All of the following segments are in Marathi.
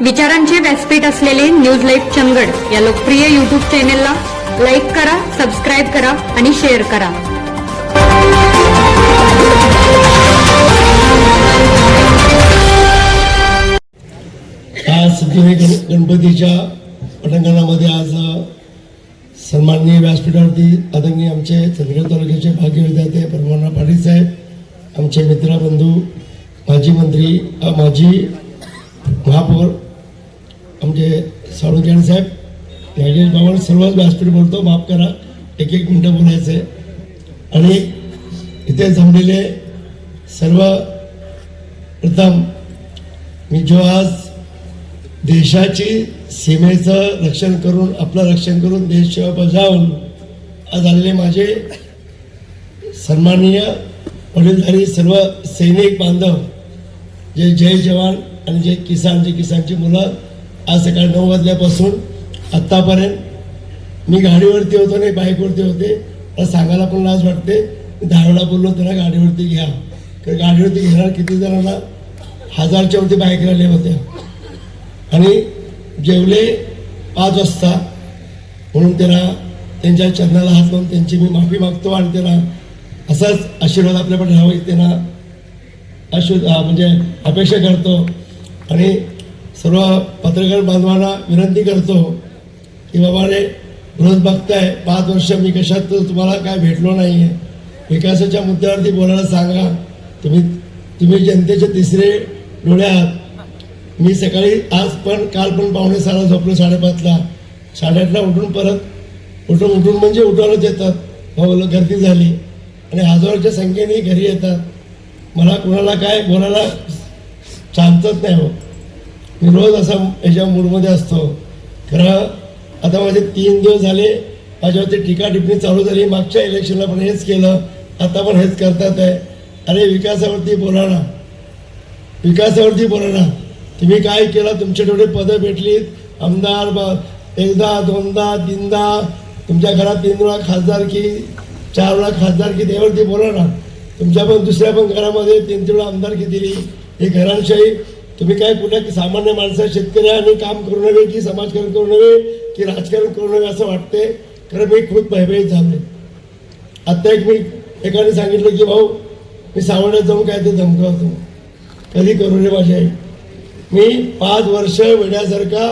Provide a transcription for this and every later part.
विचारांचे व्यासपीठ असलेले न्यूज लाईव्ह चंगड या लोकप्रिय युट्यूब चॅनेलला लाईक करा सबस्क्राईब करा आणि शेअर करा. आज गण- गणपतीच्या पटांगणामध्ये आज सन्माननीय व्यासपीठावरती आदरणीय आमचे चंद्रगड तालुक्याचे भाग्य विद्यार्थी परमाना पाटील साहेब आमचे मित्र बंधू माजी मंत्री माजी महापौर आमचे साळुंकेण साहेब राजेश बाबा सर्वच व्यासपीठ बोलतो माफ करा एक एक मिनटं बोलायचं. आणि इथे जमलेले सर्व प्रथम मी जो आज देशाची सीमेचं रक्षण करून आपलं रक्षण करून देश सेवा बजावून आज आलेले माझे सन्माननीय वडीलधारी सर्व सैनिक बांधव जे जय जवान आणि जे किसान जे किसानची मुलं आज सकाळी नऊ वाजल्यापासून आत्तापर्यंत मी गाडीवरती होतो नाही बाईकवरती होते. मला सांगायला पण लाज वाटते. मी दहा वेळा बोललो त्याला गाडीवरती घ्या. तर गाडीवरती घेणार किती जणांना? हजारच्या वरती बाईक राहिल्या होत्या. आणि जेवले पाच वाजता. म्हणून त्यांना त्यांच्या चरणाला हात लावून त्यांची मी माफी मागतो आणि त्यांना असाच आशीर्वाद आपल्याकडे राहावा त्यांना अशु म्हणजे अपेक्षा करतो. आणि सर्व पत्रकार बांधवांना विनंती करतो की बाबा रे रोज बघताय पाच वर्ष मी कशात तुम्हाला काय भेटलो नाही आहे विकासाच्या मुद्द्यावरती बोलायला सांगा. तुम्ही तुम्ही जनतेचे तिसरे डोळे आहात. मी सकाळी आज पण काल पण पावणे सहाला झोपलो साडेपाचला. साडेआठला उठून परत उठून उठून म्हणजे उठवलंच येतात. हो, भाऊ गर्दी झाली. आणि हजारोच्या संख्येने घरी येतात. मला कोणाला काय बोलायला शांतच नाही हो. मी रोज असा याच्या मूडमध्ये असतो. खरं आता माझे तीन दिवस झाले माझ्यावरती टीका टिप्पणी चालू झाली मागच्या इलेक्शनला पण हेच केलं आता पण हेच करतात आहे. अरे विकासावरती बोला ना. विकासावरती बोला ना. तुम्ही काय केलं तुमचे तेवढे पदं भेटलीत. आमदार एकदा दोनदा तीनदा तुमच्या घरात तीन वेळा खासदारकी चार वेळा खासदारकी त्यावरती बोला ना. तुमच्या पण दुसऱ्या पण घरामध्ये तीन तीन वेळा आमदारकी दिली. ही घरांशाही तुम्ही काय कुठल्या सामान्य माणसा आणि काम करू नये की समाजकारण करू नये की राजकारण करू नये असं वाटते खरं मी खूप भयभीत झाले आत्ता एक मी एकाने सांगितलं की भाऊ मी सावण्यात जाऊन काय ते धमकावतो. कधी करू नये माझी आई. मी पाच वर्ष वेड्यासारखा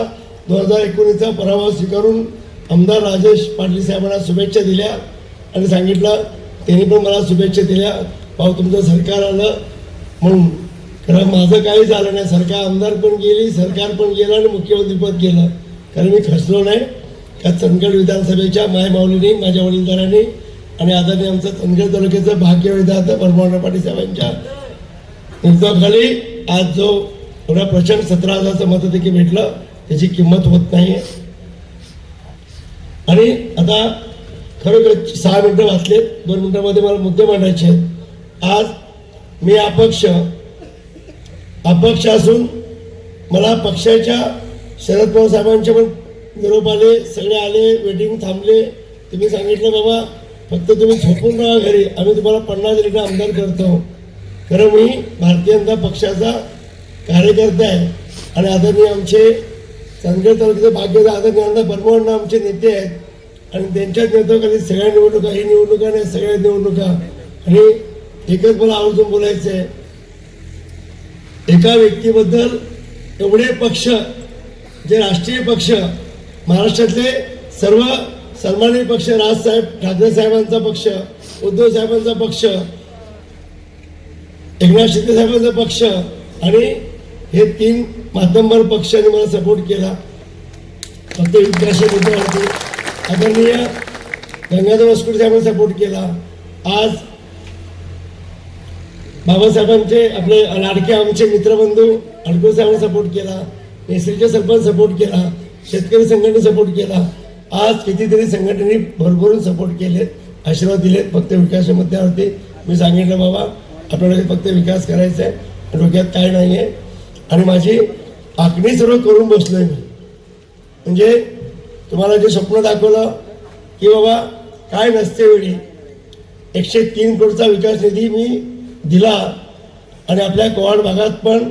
दोन हजार एकोणीसचा पराभव स्वीकारून आमदार राजेश पाटील साहेबांना शुभेच्छा दिल्या आणि सांगितलं त्यांनी पण मला शुभेच्छा दिल्या. भाऊ तुमचं सरकार आलं म्हणून. कारण माझं काही झालं नाही. सरकार आमदार पण गेली सरकार पण गेलं आणि मुख्यमंत्रीपद गेलं. कारण मी खचलो नाही. का चंदगड विधानसभेच्या माय माऊलीने माझ्या वडीलधारांनी आणि आदरणीय आमचं चंदगड तालुक्याचं भाग्य विधान परमानंद पाटील साहेबांच्या नेतृत्वाखाली आज जो एवढा प्रचंड सतरा हजारचं मत देखील भेटलं त्याची किंमत होत नाही आणि आता खरोखर सहा मिनटं वाचले दोन मिनटामध्ये मला मुद्दे मांडायचे आहेत. आज मी अपक्ष अपक्ष असून मला पक्षाच्या शरद पवार साहेबांचे पण निरोप आले सगळे आले वेटिंग थांबले. तुम्ही सांगितलं बाबा फक्त तुम्ही झोपून राहा घरी. आम्ही तुम्हाला पन्नास लिटर आमदार करतो. खरं मी भारतीय जनता पक्षाचा कार्यकर्ता आहे आणि आदरणीय आमचे चांदगड तालुक्याचे भाग्य आदरणीय अंदा बर्मवर्ण आमचे नेते आहेत. आणि त्यांच्याच नेतृत्वाखाली सगळ्या निवडणुका ही निवडणुका नाही सगळ्या निवडणुका. आणि एकच मला आवर्जून बोलायचं आहे एका व्यक्तीबद्दल एवढे पक्ष जे राष्ट्रीय पक्ष महाराष्ट्रातले सर्व सन्मानित पक्ष राजसाहेब ठाकरे साहेबांचा पक्ष उद्धव साहेबांचा पक्ष एकनाथ शिंदे साहेबांचा पक्ष आणि हे तीन मातंबर पक्षाने मला सपोर्ट केला. फक्त विकास मुद्द्यावरती. आदरणीय गंगाधर वस्कुटे साहेबांनी सपोर्ट केला. आज बाबासाहेबांचे आपले लाडके आमचे मित्रबंधू अडकू साहेबांनी सपोर्ट केला नेसरीचे सरपंच सपोर्ट केला शेतकरी संघटने सपोर्ट केला. आज कितीतरी संघटनेने भरभरून सपोर्ट केले आशीर्वाद दिलेत फक्त विकासाच्या मुद्द्यावरती मी सांगितलं बाबा आपल्याला फक्त विकास करायचा आहे डोक्यात काय नाही आहे आणि माझी आखणी सर्व करून बसलो आहे मी. म्हणजे तुम्हाला जे स्वप्न दाखवलं की बाबा काय नसते वेळी एकशे तीन कोटीचा विकास निधी मी दिला. आणि आपल्या कोवाड भागात पण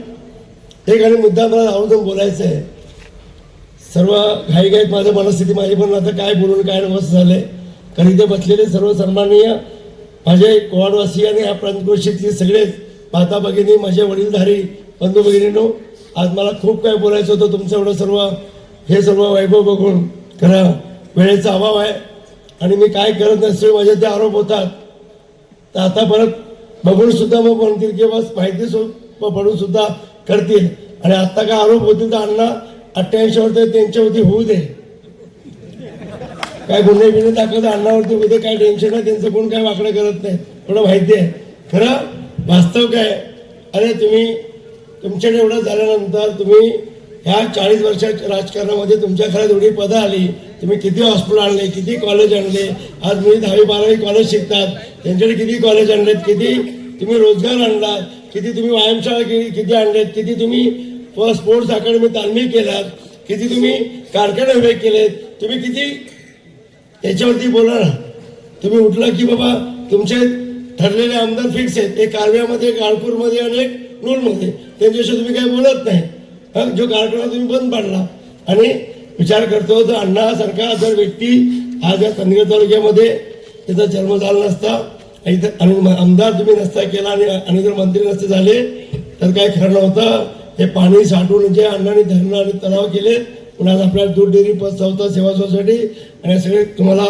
एक आणि मुद्दा मला आवर्जून बोलायचं आहे. सर्व घाईघाईत माझं मनस्थिती माझी पण आता काय बोलून काय नवस झाले कारण इथे बसलेले सर्व सन्माननीय माझे कोवाडवासी आणि या प्रांतकृषीतले सगळेच माता भगिनी माझे वडीलधारी बंधू भगिनीनो आज मला खूप काय बोलायचं होतं तुमचं एवढं सर्व हे सर्व वैभव बघून. खरं वेळेचा अभाव आहे. आणि मी काय करत नसतो माझे ते आरोप होतात. तर आता परत बघून सुद्धा मग म्हणतील की बस माहिती सु पडून सुद्धा करतील. आणि आता काय आरोप होतील तर अण्णा अठ्ठ्याऐंशी वर्ष त्यांच्यावरती होऊ दे. काय गुन्हे बिन्हे दाखवत अण्णावरती होऊ दे काय टेन्शन नाही त्यांचं कोण काय वाकडं करत नाही. थोडं माहिती आहे. खरं वास्तव काय अरे तुम्ही तुमच्याकडे एवढं झाल्यानंतर तुम्ही ह्या चाळीस वर्षाच्या राजकारणामध्ये तुमच्या घरात एवढी पदं आली तुम्ही किती हॉस्पिटल आणले किती कॉलेज आणले आज मुली दहावी बारावी कॉलेज शिकतात त्यांच्याकडे किती कॉलेज आणलेत किती तुम्ही रोजगार आणलात किती तुम्ही व्यायामशाळा केली किती आणलेत किती तुम्ही स्पोर्ट्स अकॅडमी तालमी केल्यात किती तुम्ही कारखाने उभे केलेत तुम्ही किती याच्यावरती बोला ना. तुम्ही उठला की बाबा तुमचे ठरलेले आमदार फिक्स आहेत ते कारव्यामध्ये काळपूरमध्ये आणि एक नूरमध्ये. त्यांच्याशी तुम्ही काही बोलत नाही. जो कार्यक्रम तुम्ही बंद पाडला. आणि विचार करतो तर अण्णासारखा जर व्यक्ती आज या कन्नड तालुक्यामध्ये त्याचा जन्म झाला नसता आणि इथं- आमदार तुम्ही नसता केला आणि आणि जर मंत्री नसते झाले तर काय खरं नव्हतं. हे पाणी साठवून जे अण्णाने धरणं आणि तलाव केले पुन्हा आपल्याला दूध डेअरी पत चौथा सेवा सोसायटी आणि सगळे तुम्हाला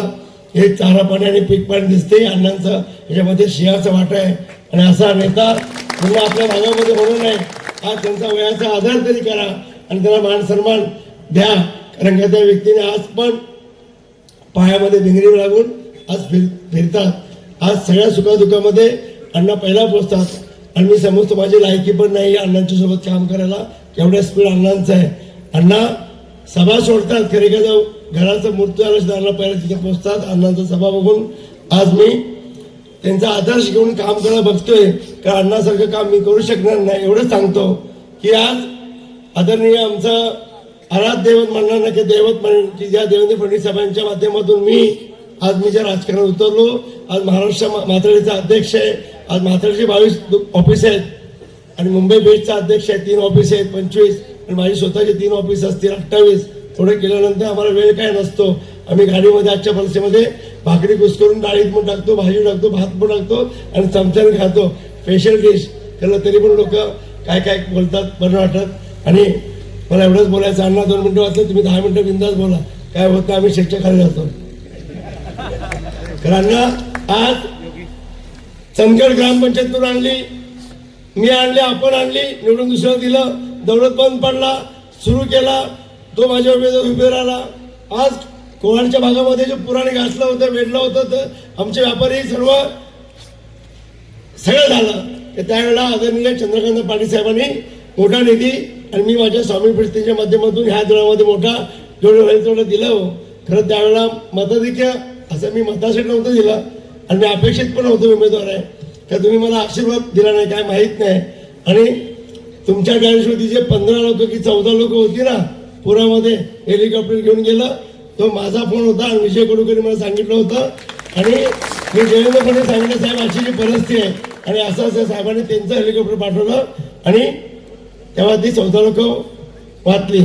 हे चारा पाणी आणि पीक पाणी दिसते अण्णांचं. याच्यामध्ये शिहाचा वाटा आहे. आणि असा नेता पुन्हा आपल्या भागामध्ये म्हणून आहे आज त्यांचा वयाचा आधार तरी करा आणि त्याला मान सन्मान द्या. कारण का त्या व्यक्तीने आज पण पायामध्ये भिंगरी लागून आज फिर फिरतात. आज सगळ्या सुखादुखामध्ये अण्णा पहिला पोचतात. आणि मी समजतो माझी लायकी पण नाही अण्णांच्या सोबत काम करायला. केवढ्या स्पीड अण्णांचं आहे. अण्णा सभा सोडतात. खरे का जाऊ घराचं मृत्यू आलं अण्णा पहिल्या तिथे पोचतात. अण्णांचा सभा बघून आज मी त्यांचा आदर्श घेऊन काम करायला बघतोय कारण अण्णासारखं काम मी करू शकणार नाही एवढं सांगतो. की आज आदरणीय आमचं आराध दैवत म्हणणार नाही की दैवत म्हण की ज्या देवेंद्र फडणवीस साहेबांच्या माध्यमातून मी आज मी ज्या राजकारणात उतरलो. आज महाराष्ट्र मा- म्हातारीचा अध्यक्ष आहे. आज म्हातारीचे बावीस ऑफिस आहेत. आणि मुंबई बेस्टचा अध्यक्ष आहे तीन ऑफिस आहेत पंचवीस. आणि माझी स्वतःचे तीन ऑफिस असतील अठ्ठावीस. थोडे केल्यानंतर आम्हाला वेळ काय नसतो. आम्ही गाडीमध्ये आजच्या परीक्षेमध्ये भाकरी कुसकरून डाळीत पण टाकतो भाजी टाकतो भात पण टाकतो आणि चमच्याने खातो. स्पेशल डिश केलं तरी पण लोक काय काय बोलतात बरं वाटत. आणि मला एवढंच बोलायचं अण्णा दोन मिनटं वाचलं तुम्ही दहा मिनटं बिंदास बोला. काय होत नाही आम्ही शेटच्या खाली जातो. कारण अण्णा आज चंदगड ग्रामपंचायतून आणली. मी आणली आपण आणली निवडून दुसरं दिलं. दौलत बंद पडला सुरू केला. तो माझ्या उमेदवार उभे राहिला. आज कोणाच्या भागामध्ये जे पुराणे घासलं होतं वेढलं होतं तर आमचे व्यापारी सर्व सगळं झालं. तर त्यावेळेला आदरणीय चंद्रकांत पाटील साहेबांनी मोठा निधी आणि मी माझ्या स्वामी फिरतीच्या माध्यमातून ह्या धुळामध्ये मोठा जेवढं होईल तेवढं दिलं हो. खरं त्यावेळेला मताधिक्य असं मी मतासाठी नव्हतं दिलं आणि मी अपेक्षित पण होतो उमेदवार आहे. का तुम्ही मला आशीर्वाद दिला नाही काय माहीत नाही. आणि तुमच्या गणेशवती जे पंधरा लोक की चौदा लोक होती ना पुरामध्ये हेलिकॉप्टर घेऊन गेलं तो माझा फोन होता आणि विजय कडूकरी मला सांगितलं होतं. आणि मी देवेंद्र फडणवीस सांगितलं साहेब अशी जी परिस्थिती आहे. आणि असं असं साहेबांनी त्यांचं हेलिकॉप्टर पाठवलं आणि तेव्हा ती चौदा लोक वाचली.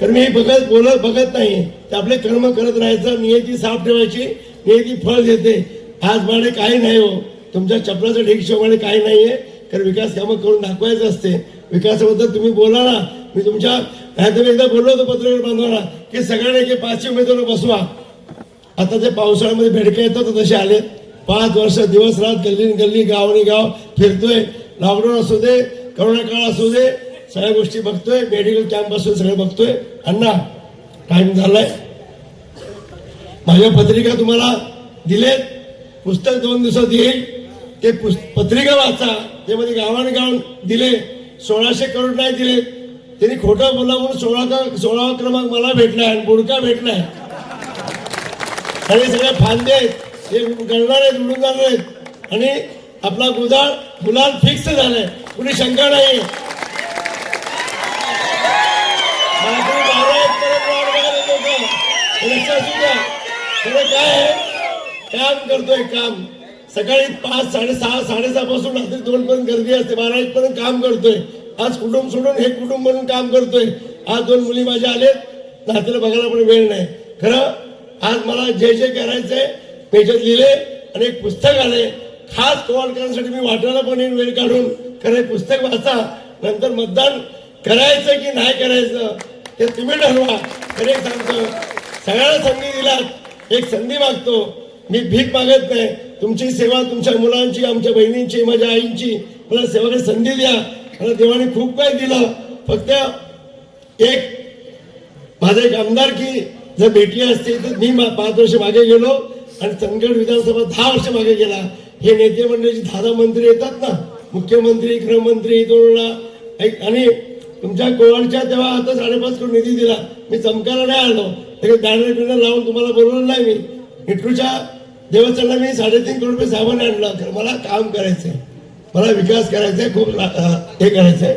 कारण मी हे बघत बोलत बघत नाही. ते आपले कर्म करत राहायचं नियती साफ ठेवायची नियती फळ देते. आज माझे काही नाही हो. तुमच्या चपलाचं ढीक काही नाही आहे कारण विकास कामं करून दाखवायचं असते. विकासाबद्दल तुम्ही बोला ना. मी तुमच्या तुम्ही एकदा बोललो होतो पत्रकार बांधवाला की सगळ्यांना की पाचशे उमेदवार बसवा. आता ते पावसाळ्यामध्ये भेडके येतात तसे आले. पाच वर्ष दिवस रात गल्ली गल्ली गावनी गाव फिरतोय. लॉकडाऊन असू दे करोना काळ असू दे सगळ्या गोष्टी बघतोय. मेडिकल कॅम्प असून सगळं बघतोय. अण्णा टाइम झालाय. माझ्या पत्रिका तुम्हाला दिलेत. पुस्तक दोन दिवसात येईल. ते पुस्त पत्रिका वाचा. त्यामध्ये गावाने गाव दिले. सोळाशे करोड नाही दिले. त्यांनी खोटा बोलला म्हणून सोळा सोळावा क्रमांक मला भेटलाय आणि बुडका भेटलाय आणि सगळे फांदे आहेत. हे गणणार आहेत उडून जाणार आहेत. आणि आपला गुदाळ मुलां फिक्स झालाय. कुणी शंका नाही. बारा काय आहे? काम करतोय काम. सकाळी पाच साडेसहा साडेसहा पासून रात्री दोन पर्यंत गर्दी असते. बारा एक पर्यंत काम करतोय. आज कुटुंब सोडून हे कुटुंब म्हणून काम करतोय. आज दोन मुली माझ्या आलेत. नातीला बघायला पण वेळ नाही. खरं आज मला जे जे करायचंय पेजत लिहिले आणि एक पुस्तक आले खास कोवालकरांसाठी मी वाटायला पण येईन वेळ काढून. खरं हे पुस्तक वाचा. नंतर मतदान करायचं की नाही करायचं ते तुम्ही ठरवा. खरे सांगतो. सगळ्याला संधी दिलात. एक संधी मागतो. मी भीक मागत नाही. तुमची सेवा तुमच्या मुलांची आमच्या बहिणींची माझ्या आईंची. मला सेवाकडे संधी द्या. मला देवाने खूप काही दिलं. फक्त एक माझा एक आमदार की जर भेटली असती तर मी मा- पाच वर्ष मागे गेलो आणि चंदगड विधानसभा दहा वर्ष मागे गेला. हे नेते मंडळीचे दहा दहा मंत्री येतात ना. मुख्यमंत्री गृहमंत्री दोन आणि तुमच्या कोवाडच्या तेव्हा आता साडेपाच करोड निधी दिला. मी चमकायला नाही आलो. त्याच्या बॅनर बिनर लावून तुम्हाला बोलवलं नाही मी. मिट्रूच्या देवस्थानला मी साडेतीन करोड रुपये सामान आणलं. तर मला काम करायचंय. मला विकास करायचा आहे खूप हे करायचं आहे.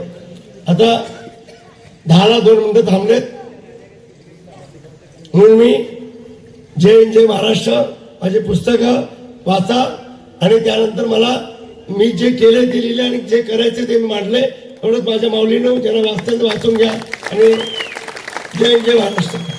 आता दहाला दोन मिनटं थांबलेत. म्हणून मी जय जय महाराष्ट्र माझे पुस्तकं वाचा आणि त्यानंतर मला मी जे केले ते लिहिले आणि जे करायचे ते मी मांडले. एवढंच माझ्या माऊलीनं ज्यांना वाचतं वाचून घ्या आणि जय जय महाराष्ट्र.